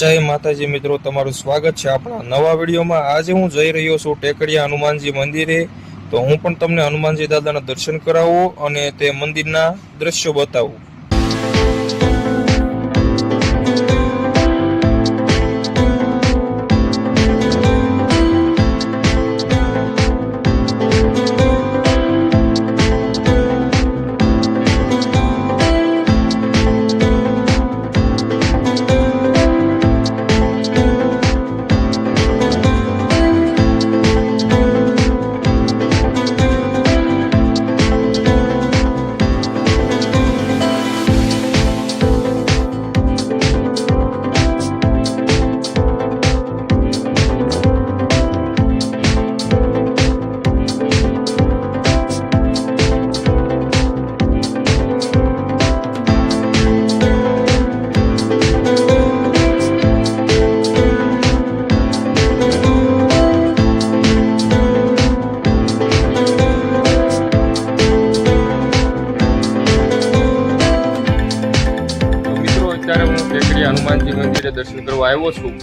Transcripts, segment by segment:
જય માતાજી મિત્રો, તમારું સ્વાગત છે આપણા નવા વિડીયોમાં. આજે હું જઈ રહ્યો છું ટેકડિયા હનુમાનજી મંદિરે. તો હું પણ તમને હનુમાનજી દાદાના દર્શન કરાવું અને તે મંદિરના દ્રશ્યો બતાવું. હનુમાનજી મંદિરે દર્શન કરવા આવ્યો છું.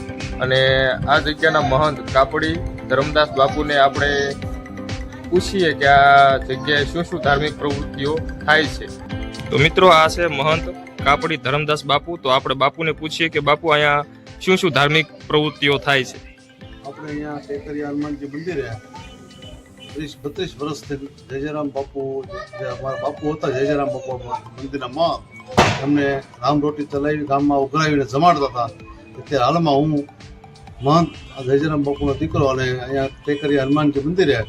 અને આ જગ્યાના મહંત કાપડી, ધરમદાસ બાપુને આપણે પૂછીએ કે આ જગ્યાએ શું શું ધાર્મિક પ્રવૃત્તિઓ થાય છે. તો મિત્રો, આ છે મહંત કાપડી, ધરમદાસ બાપુ. તો આપણે બાપુને પૂછીએ કે બાપુ, અહીંયા શું શું ધાર્મિક પ્રવૃત્તિઓ થાય છે? આપણે અહીંયા ટેકરી હનુમાનજી મંદિરે ત્રીસ, બત્રીસ વર્ષથી જયજરામ બાપુ, જે અમારા બાપુ હતા જયજરામ બાપુ મંદિરના માં એમને રામ રોટી ચલાવી ગામમાં ઉઘરાવીને જમાડતા હતા. અત્યારે હાલમાં હું મહંત જયજરામ બાપુનો દીકરો અને અહીંયા ટેકરી હનુમાનજી મંદિરે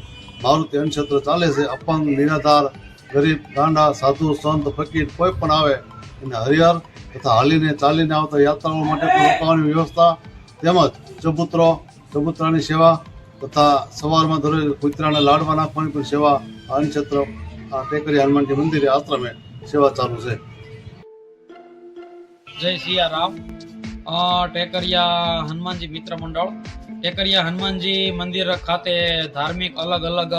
મારુતિ અન્નક્ષેત્ર ચાલે છે. અપંગ, નિરાધાર, ગરીબ, ગાંડા, સાધુ, સંત, ફકીર કોઈ પણ આવે એને હરિહર તથા હાલીને ચાલીને આવતા યાત્રાઓ માટે પણ રોકાવાની વ્યવસ્થા તેમજ ચબૂતરો, ચબૂતરાની સેવા તથા સવારમાં દરરોજ કૂતરાને લાડવા નાખવાની પણ સેવા આ અન્નક્ષેત્ર ટેકરી હનુમાનજી મંદિરે આશ્રમે સેવા ચાલુ છે. જય સિયારામ ટેકરિયા હનુમાનજી મિત્ર મંડળ. ટેકરિયા હનુમાનજી મંદિર ખાતે ધાર્મિક અલગ અલગ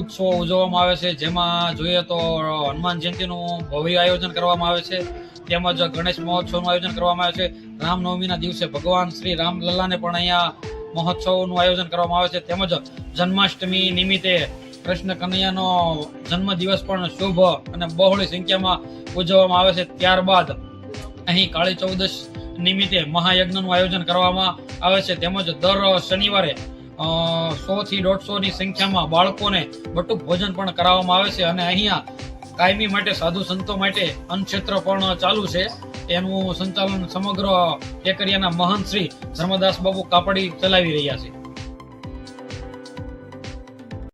ઉત્સવો ઉજવવામાં આવે છે. જેમાં જોઈએ તો હનુમાન જયંતિનું ભવ્ય આયોજન કરવામાં આવે છે. તેમજ ગણેશ મહોત્સવનું આયોજન કરવામાં આવે છે. રામનવમીના દિવસે ભગવાન શ્રી રામલલ્લાને પણ અહીંયા મહોત્સવનું આયોજન કરવામાં આવે છે. તેમજ જન્માષ્ટમી નિમિત્તે કૃષ્ણ કનૈયાનો જન્મ દિવસ પણ શુભ અને બહોળી સંખ્યામાં ઉજવવામાં આવે છે. ત્યારબાદ અહીં કાળી ચૌદશ નિમિત્તે મહાયજ્ઞનું આયોજન કરવામાં આવે છે. તેમજ દર શનિવારે સો થી દોઢસો ની સંખ્યામાં બાળકોને બટુક ભોજન પણ કરાવવામાં આવે છે અને અહીંયા કાયમી માટે, સાધુ સંતો માટે અન્નક્ષેત્ર પણ ચાલુ છે. તેનું સંચાલન સમગ્ર ટેકરિયાના મહંત શ્રી ધર્મદાસ બાબુ કાપડી ચલાવી રહ્યા છે.